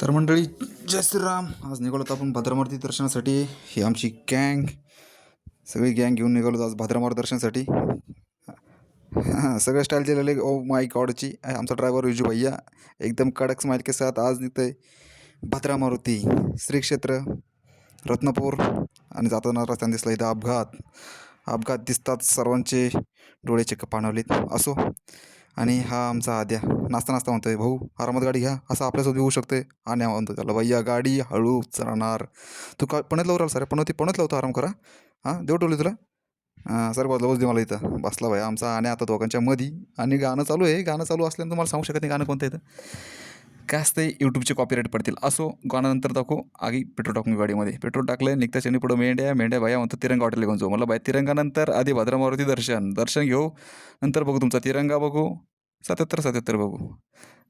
तर मंडळी जय श्रीराम. आज निघालो होतो आपण भद्रमारती दर्शनासाठी. ही आमची गँग सगळी गँग घेऊन निघालो होतो आज भद्रमार दर्शनासाठी. हां सगळं स्टाईल दिलेले ओ माय गॉडची आमचा ड्रायव्हर विजू भैया एकदम कडक स्माईल के साथ आज आहे भद्रामारुती श्री क्षेत्र रत्नपूर आणि जाताना रस्त्याने दिसला इथं अपघात. अपघात दिसतात सर्वांचे डोळे चक्क पाणवलेत असो आणि हा आमचा आद्या. नाचता नाचता म्हणतोय भाऊ आरामात गाडी घ्या असं आपल्यासोबत येऊ शकते. आणि म्हणतो त्याला भैया गाडी हळू चालणार तू का पणतला उराल सर? पण ती पणतला होता आराम करा. हां देऊ टोली तुला? हां सर बसला बस दे मला इथं. बसला भाई आमचा आणि आता दोघांच्या मधी. आणि गाणं चालू आहे गाणं चालू असल्यानं तुम्हाला सांगू शकत नाही गाणं कोणतं येतं काय असते यूट्यूबचे कॉपीराईट पडतील. असो गाण्यानंतर दाखवू आगी पेट्रोल टाकून गाडीमध्ये पेट्रोल टाकलं निघता शनी पुढं मेंढ्या मेंढ्या भाया म्हणतो तिरंगा हॉटेल घेऊन जाऊ. मला बाय तिरंगानंतर आधी भद्रामारुती दर्शन. दर्शन घेऊ नंतर बघू तुमचा तिरंगा बघू. सत्याहत्तर सत्याहत्तर बघू.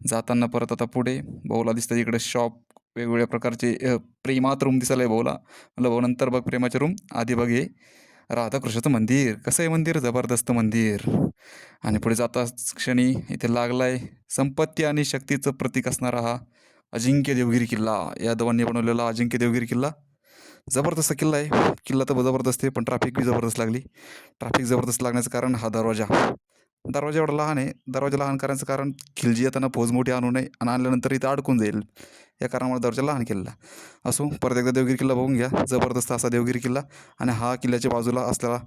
जाताना परत आता पुढे भाऊला दिसतं इकडे शॉप वेगवेगळ्या प्रकारचे प्रेमात रूम दिसायला आहे भाऊला. म्हणलं भाऊ नंतर बघ प्रेमाचे रूम आधी बघ हे. राधाकृष्णाचं मंदिर. कसं आहे मंदिर? जबरदस्त मंदिर. आणि पुढे जाताच क्षणी इथे लागला आहे संपत्ती आणि शक्तीचं प्रतीक असणारा हा अजिंक्य देवगिरी किल्ला. या दोघांनी बनवलेला अजिंक्य देवगिरी किल्ला. जबरदस्त किल्ला आहे. किल्ला तर जबरदस्त आहे पण ट्रॅफिक बी जबरदस्त लागली. ट्रॅफिक जबरदस्त लागण्याचं कारण हा दरवाजा. दरवाजा एवढा लहान आहे. दरवाजा लहान करायचं कारण खिलजी येताना फौज मोठी आणू नये आणि आणल्यानंतर इथं अडकून जाईल. या कारणामुळे दरवाजा लहान केलेला. असो परत एकदा देवगिरी किल्ला बघून घ्या. जबरदस्त असा देवगिरी किल्ला आणि हा किल्ल्याच्या बाजूला असलेला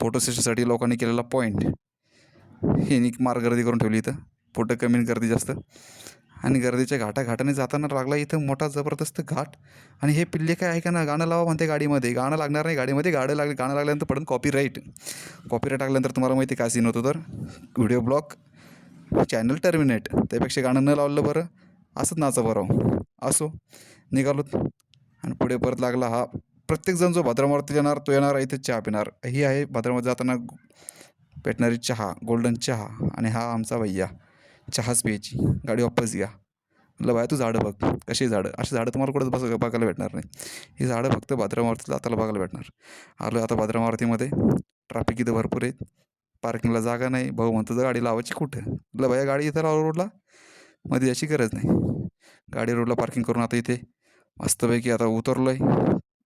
फोटो सेशनसाठी लोकांनी केलेला पॉईंट हे मार्गर्दी करून ठेवली इथं. फोटो कमी गर्दी जास्त. आणि गर्दीच्या घाटा घाटाने जाताना लागला इथं मोठा जबरदस्त घाट. आणि हे पिल्ले काय आहे का ना गाणं लावा म्हणते गाडीमध्ये. गाणं लागणार नाही गाडीमध्ये गाडं लाग गाणं लागल्यानंतर पडून कॉपी राईट कॉपी राईट लागल्यानंतर तुम्हाला माहिती काय सीन होतं तर? व्हिडिओ ब्लॉक चॅनल टर्मिनेट त्यापेक्षा गाणं न लावलं बरं असंच नाचा बरं हो. असो निघालो. आणि पुढे परत लागला हा प्रत्येकजण जो भद्रामारुती येणार तो येणार इथे चहा पिणार. ही आहे भद्रामारुती जाताना भेटणारी चहा गोल्डन चहा. आणि हा आमचा भैया. चहाच प्यायची. गाडी वापस घ्या. म्हटलं बाया तू झाडं बघ. कशी झाडं? अशी झाडं तुम्हाला कुठंच बस बघायला भेटणार नाही. ही झाडं फक्त भद्रामारुतीला आताला बघायला भेटणार. आलो आता भद्रामारुतीमध्ये ट्रॅफिक इथं भरपूर आहेत. पार्किंगला जागा नाही. भाऊ म्हणतो तर गाडी लावायची कुठं? म्हटलं बाया गाडी इथं लावा रोडला. मध्ये याची गरज नाही. गाडी रोडला पार्किंग करून आता इथे मस्तपैकी आता उतरलो आहे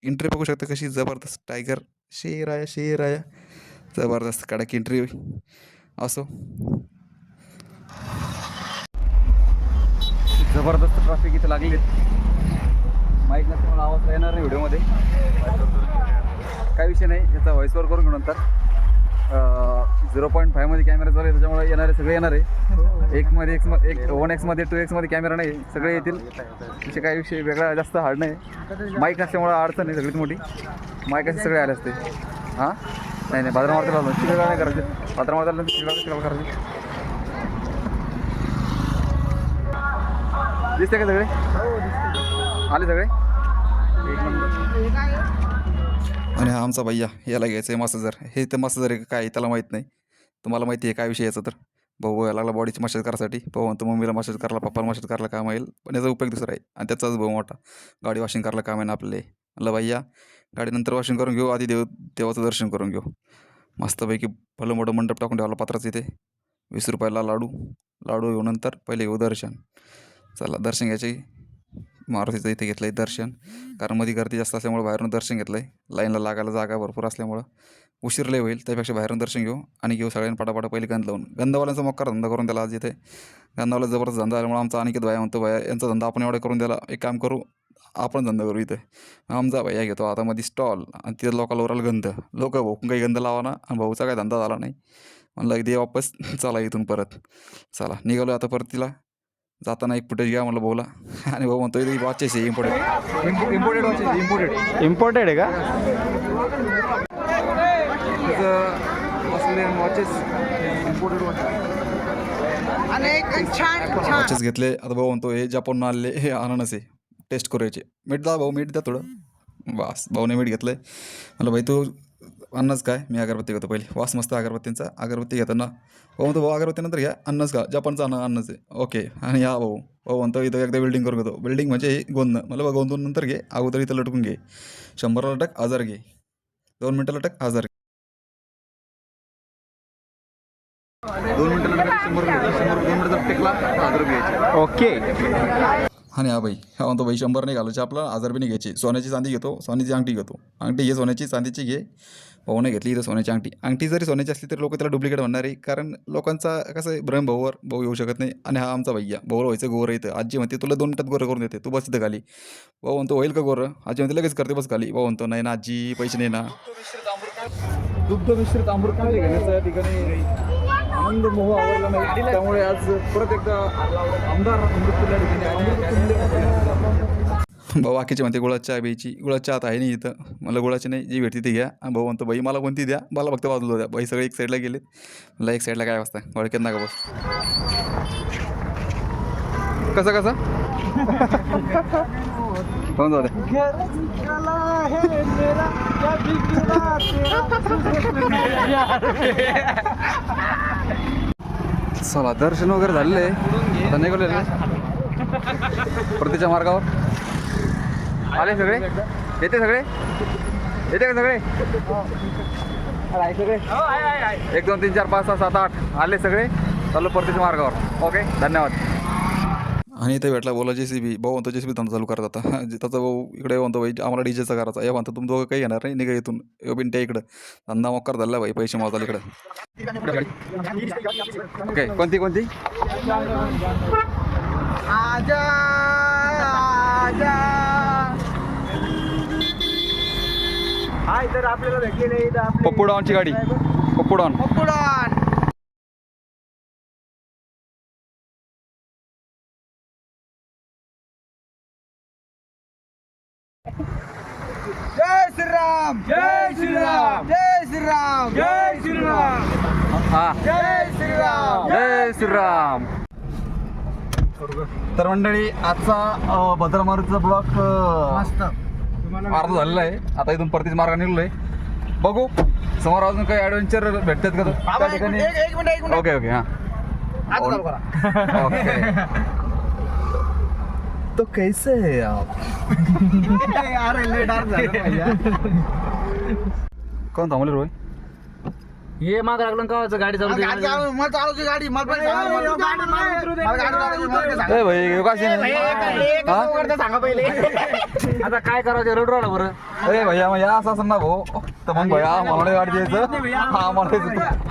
एंट्री बघू शकता कशी जबरदस्त टायगर शेर आया शेर आया जबरदस्त कडक एंट्री असो. जबरदस्त ट्रॅफिक इथे लागले माईक नसते मला आवाज येणार नाही व्हिडिओमध्ये. काही विषय नाही याचा व्हॉइसवर करून घेऊ नंतर. झिरो पॉईंट फायव्हमध्ये कॅमेरा चालू आहे त्याच्यामुळे येणारे सगळे येणार आहे. एकमध्ये एक्स एक वन एक्समध्ये टू एक्समध्ये कॅमेरा नाही सगळे येतील. त्याचे काही विषय वेगळा जास्त हार्ड नाही. माईक असल्यामुळं अडचण आहे सगळीत मोठी. माईक असे सगळे आले असते. हां? नाही नाही बाजारामार्तीला आलो चिकल नाही करायचे. बाजारामार्तीला चिकल चिकल करायचे. दिसते का सगळे? आले सगळे? एक नंबर. आणि हा आमचा भैया याला घ्यायचं आहे मसाजर हे तर मसाजर आहे का काय त्याला माहीत नाही. तुम्हाला माहिती आहे काय विषय याचा तर. भाऊ यायला लागला बॉडीची मशाज करायसाठी. भाऊ म्हणतो मम्मीला मसाज करायला पप्पाला मशाज करायला काम येईल. पण याचा उपयोग दुसरा आहे. आणि त्याचाच भाऊ मोठा. गाडी वॉशिंग करायला काम आहे ना आपले. म्हणलं भैया गाडी नंतर वॉशिंग करून घेऊ. आधी देव देवाचं दर्शन करून घेऊ. मस्तपैकी भलं मोठं मंडप टाकून ठेवला पात्राचं इथे. वीस रुपयाला लाडू. लाडू घेऊ नंतर. पहिले घेऊ दर्शन. चला दर्शन घ्यायचे. मारुतीचं इथे घेतलं आहे दर्शन. कारण मध्ये गर्दी जास्त असल्यामुळे बाहेरून दर्शन घेतलं आहे लाईनला लागायला जागा भरपूर असल्यामुळं. उशीर लय होईल त्यापेक्षा बाहेरून दर्शन घेऊ आणि घेऊ सगळ्यांनी पटापटा पहिले गंध लावून. गंधवाल्यांचा मोकार धंदा करून त्याला आज इथे. गंधवाला जबरदस्त धंदा आल्यामुळे आमचा अनिकेत भाया म्हणतो भाया यांचा धंदा आपण एवढा करून द्याला एक काम करू आपण धंदा करू इथे. आमचा भैया घेतो आता मध्ये स्टॉल आणि तिथे लोकांना ओराल गंध. लोक भाऊ काही गंध लावा ना आणि भाऊचा काही धंदा झाला नाही. म्हणलं दे वापस चला इथून परत. चला निघालो आता परत तिला जाताना एक फुटेज घ्या म्हणलं भाऊला. आणि भाऊ म्हणतो इथे वॉचेस आहे imported imported watches imported imported आहे का? वॉचेस इम्पोर्टेड घेतले. आता भाऊ म्हणतो हे जपाननं आणले हे अननस आहे. टेस्ट करायचे. मीठ दा भाऊ मीठ द्या थोडं. वास भाऊने मीठ घेतलं आहे म्हणलं भाई तू अन्नच काय मी अगरबत्ती घेतो पहिले. वास मस्त अगरबत्तींचा. अगरबत्ती घेताना. भाऊ म्हणतो भाऊ अगरबत्ती नंतर घ्या. अन्नच का जपानचा अन्न अन्नच आहे. ओके. आणि या भाऊ. भाऊ म्हणतो इथं एकदा बिल्डिंग करून घेतो. बिल्डिंग म्हणजे हे मला बा गोंदून नंतर घे. अगोदर इथं लटकून घे. शंभरला लटक हजार घे. दोन मिनटं लटक हजार घे. दोन मिनटं लटक शंभर शंभर दोन मिनटं टेकला हजार घ्यायचे. ओके. आणि हा बाई हा म्हणतो बाई शंभर नाही घालायचे आपला आजारबी नाही घ्यायची. सोन्याची चांदी घेतो सोन्याची अंगठी घेतो. अंगठी घे सोन्याची चांदीची घे. भाऊने घेतली इथं सोन्याची अंगठी. अंगठी जरी सोन्याची असली तरी लोक त्याला डुप्लिकेट म्हणणार आहे. कारण लोकांचा कसं आहे भ्रम भाऊवर भाऊ येऊ शकत नाही. आणि हा आमचा भैया भाऊ व्हायचं गोर येतं आजी म्हणते तुला दोन मिनटात गोरं करून देते. तू बस इथं खाली. भाऊ म्हणतो होईल का गोरं? आजी म्हणते लगेच करते बस खाली. भाऊ म्हणतो नाही ना आजी पैसे नाही ना. दुग्ध मिश्रित काय? घेण्याच्या ठिकाणी. आनंद मोह आवरला नाही. त्यामुळे आज परत एकदा आमदार भाऊ बाकीचे म्हणते गुळाची चहा प्यायची. गुळाची चहा आता आहे नाही इथं. मला गुळाची नाही. जी भेटते ती घ्या. भाऊ म्हणतो बाई मला कोणती द्या? मला फक्त बाजूला द्या. बाई सगळे एक साईडला गेलेत मला एक साईडला काय वाजता ओळखेत नका बस. कसं कसं? कोण जाऊ द्या चला दर्शन वगैरे झालेलं. आहे आता निघाले परतीच्या मार्गावर. आले सगळे? येते सगळे? येते का सगळे? सगळे एक दोन तीन चार पाच सहा सात आठ. आले सगळे? चालू परतीच्या मार्गावर. ओके? धन्यवाद. आणि इथे भेटला बोला जे सी बी भाऊ म्हणतो जे सी बी धंदा चालू करत आता. त्याचा भाऊ इकडे म्हणतो भाई आम्हाला डीजेचा करायचा या म्हणतो तुम दोघं काही येणार नाही निघा इथून. बिनट्या इकडं. धंदा मोकार झाला भाई पैसे मावताल इकडं. ओके कोणती कोणती? पप्पू डॉनची गाडी पप्पू डॉन पप्पुडान. जय श्रीराम। जय श्रीराम। जय श्रीराम। जय श्रीराम। हा। जय श्रीराम। जय श्रीराम। तर मंडळी आजचा अ, भद्रमारुतीचा ब्लॉक मस्त. अर्धा झालेला आहे. आता इथून परतीच मार्ग निघलोय. बघू. समोर अजून काही ऍडव्हेंचर भेटतात का? त्या ठिकाणी? ओके ओके हा. ओके. तो कैसे है आप अरे लय डार्क झालं भैया. कोण थांबले रोय ये माग लागलं का गाडी चालू गाडी चालव मला चालवची गाडी मला पण सांगा, मला- मला गाडी चालवायची, मला पण सांगा. ए भाई हे काय scene आहे? हा? आता काय करायचं रड राहिला बरं अरे भैया मग या असं असं ना भाऊ तर मग भैया मला नाही गाडी द्यायचं हा मला.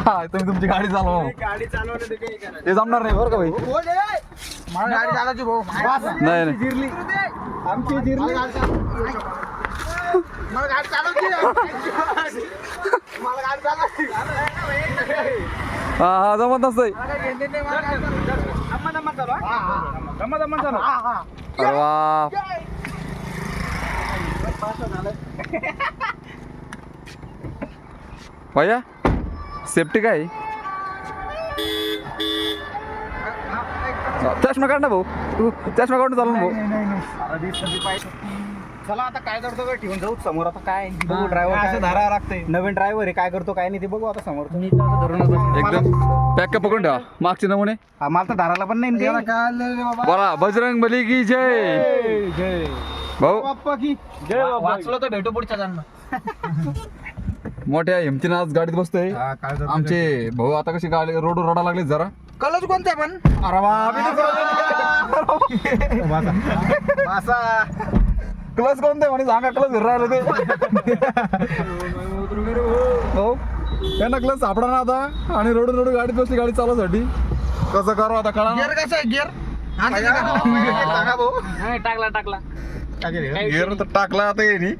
हा तुम्ही तुमची गाडी चालवा गाडी चालवलं ते जमणार नाही बरं का भाई बोल. नाही नाही. जिरली. आमची जिरली. मला गाडी चालवची मला गाडी चालवायची. हा हा जमत नसतंय. अरे वा. भैया सेफ्टी काय? चष्मा काढ ना भाऊ. तू चष्मा काढून चालू ना भाऊ. चला आता काय करतो काय ठेवून जाऊ समोर आता काय? बघू ड्रायव्हर असं धरावं लागतंय नवीन ड्रायव्हर आहे काय करतो काय नाही ते बघू आता समोर एकदम. पॅक पकडून ठेवा. मागचे नमुने. हा, मला तर धरायला पण नाही बाबा. बोला बजरंग बली की जय. जय. भाऊ. बाप्पा की जय वाचलो तर भेटू पुढच्या जन्म मोठ्या हिमतीनं आज गाडीत बसतोय. आमचे भाऊ आता कशी गाडी रोड रडा लागले जरा. कलच कोणता पण? अरे असा क्लस कोणते म्हणे? सांगा क्लस राहिलं ते. हो. त्यांना क्लस सापडा ना आता. आणि रोडून रोडून गाडीत बसली गाडी चालवसाठी कसं करू आता कळा गिअर कसा आहे? गिअर? सांगा भाऊ टाकला टाकला. गिअर? तर टाकला आता येणी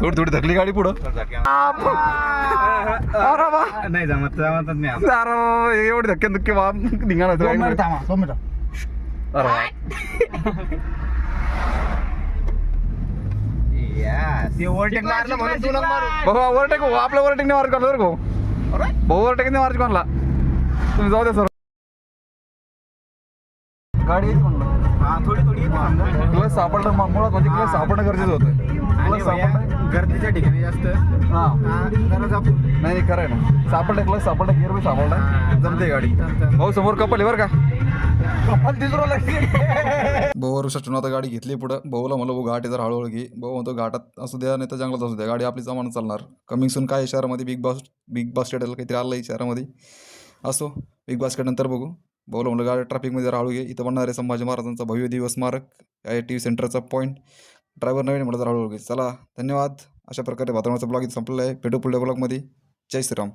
थोडी थोडी धकली गाडी पुढं. अरे वा नाही जमत जमतच नाही अरे एवढे धक्के धक्के वा निघाला दोन मिनिट थांबा दोन मिनिट. अरे वा. ते ओव्हरटेक मारलं म्हणून तुला मारू बाबा ओव्हरटेक हो आपल्या ओव्हरटेक नाही मार्च करला बरं भाऊ? भाऊ ओव्हरटेक नाही मार्च कोणला तुम्ही जाऊ द्या सर. गाडी येते म्हणलं. हा थोडी थोडी येते सापडणं मुळात म्हणजे क्लस सापडणं गरजेचं होतं. आणि गर्दीच्या ठिकाणी जास्त. हां. जरा. नाही नाही खरं आहे ना. सापडलं क्लस सापडलं गिअर बी सापडला. जमते गाडी. भाऊ समोर कपल आहे बरं का? कपाल लागते. भाऊ आता गाडी घेतली पुढं. भाऊला म्हणलं भाऊ घाट आहे जर हळूहळू घे. भाऊ म्हणतो घाटात असू द्या नाही तर जंगलात असू द्या. गाडी आपली जमानं चालणार. कमिंग सून काय आहे शहरामध्ये? बिग बॉस बिग बास्केट काहीतरी आलं आहे शहरामध्ये. असो बिग बास्केट नंतर बघू. बोला म्हणलं गाडी ट्रॅफिकमध्ये जरा हळू घे. इथं बनणार आहे संभाजी महाराजांचा भव्य दिवस स्मारक. आय टी सेंटरचा पॉईंट ड्रायव्हर नवीन म्हणत तर चला धन्यवाद. अशा प्रकारे वातावरणाचा ब्लॉग इथं संपलेला आहे. भेटू पुढल्या ब्लॉगमध्ये. जय श्रीराम.